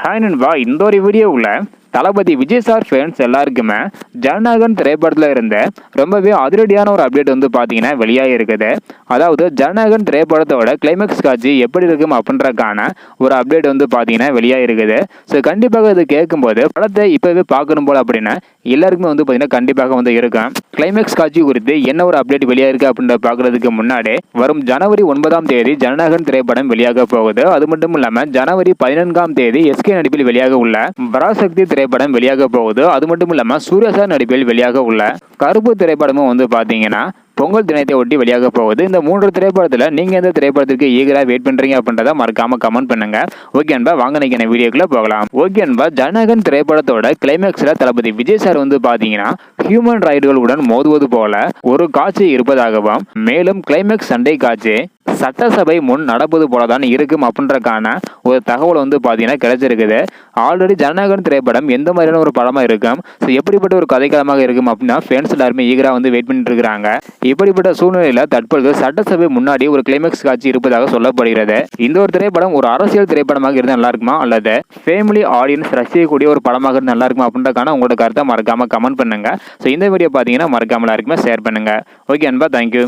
Hi நண்பா இந்த ஒரு வீடியோவில் தளபதி விஜய் சார் ஃபேன்ஸ் எல்லாருக்குமே ஜனநாயகன் திரைப்படத்தில் இருந்த ரொம்பவே அதிரடியான ஒரு அப்டேட் வந்து பார்த்தீங்கன்னா வெளியாகி இருக்குது. அதாவது ஜனநாயகன் திரைப்படத்தோட கிளைமேக்ஸ் காட்சி எப்படி இருக்கும் அப்படின்றக்கான ஒரு அப்டேட் வந்து பார்த்தீங்கன்னா வெளியாகி இருக்குது. ஸோ கண்டிப்பாக இது கேட்கும்போது படத்தை இப்போவே பார்க்கணும் போல் அப்படின்னா எல்லாருக்குமே வந்து பார்த்தீங்கன்னா கண்டிப்பாக வந்து இருக்கும். கிளைமேக்ஸ் காட்சி குறித்து என்ன ஒரு அப்டேட் வெளியாயிருக்கு அப்படின்ற பார்க்கறதுக்கு முன்னாடி வரும் ஜனவரி ஒன்பதாம் தேதி ஜனநாயகன் திரைப்படம் வெளியாக போகுது. அது மட்டும் இல்லாமல் ஜனவரி பதினான்காம் தேதி எஸ்கே நடிப்பில் வெளியாக உள்ள பராசக்தி திரைப்படம் வெளியாக போகுது. அது மட்டும் இல்லாமல் சூர்யா சார் நடிப்பில் வெளியாக உள்ள கருப்பு திரைப்படமும் வந்து பார்த்தீங்கன்னா பொங்கல் தினத்தை ஒட்டி வெளியாக போகுது. இந்த மூன்று திரைப்படத்தில் நீங்கள் எந்த திரைப்படத்திற்கு ஈகராக வெயிட் பண்ணுறீங்க அப்படின்றத மறக்காம கமெண்ட் பண்ணுங்க. ஓகே அன்பா வாங்க நினைக்கிற வீடியோக்குள்ளே போகலாம். ஓகே அன்பா ஜனகன் திரைப்படத்தோட கிளைமேக்ஸில் தளபதி விஜய் சார் வந்து பார்த்தீங்கன்னா ஹியூமன் ரைடுகளுடன் மோதுவது போல ஒரு காட்சி இருப்பதாகவும் மேலும் கிளைமேக்ஸ் சண்டை காட்சி சட்டசபை முன் நடப்பது போல தான் இருக்கும் அப்படின்றக்கான ஒரு தகவல் வந்து பார்த்தீங்கன்னா கிடைச்சிருக்குது. ஆல்ரெடி ஜனநாயகன் திரைப்படம் எந்த மாதிரியான ஒரு படமாக இருக்கும்? ஸோ எப்படிப்பட்ட ஒரு கதைக்களமாக இருக்கும் அப்படின்னா ஃபேன்ஸ் எல்லாருமே ஈகராக வந்து வெயிட் பண்ணிட்டு இருக்கிறாங்க. இப்படிப்பட்ட சூழ்நிலையில் தற்பொழுது சட்டசபை முன்னாடி ஒரு கிளைமேக்ஸ் காட்சி இருப்பதாக சொல்லப்படுகிறது. இந்த ஒரு திரைப்படம் ஒரு அரசியல் திரைப்படமாக இருந்தால் நல்லா இருக்குமா? அல்லது ஃபேமிலி ஆடியன்ஸ் ரசிக்கக்கூடிய ஒரு படமாக இருந்தால் நல்லா இருக்குமா? அப்படின்றக்கான உங்களோட கருத்தை மறக்காமல் கமெண்ட் பண்ணுங்க. ஸோ இந்த வீடியோ பார்த்தீங்கன்னா மறக்காமல் எல்லாருக்குமே ஷேர் பண்ணுங்க. ஓகே அன்பா தேங்க்யூ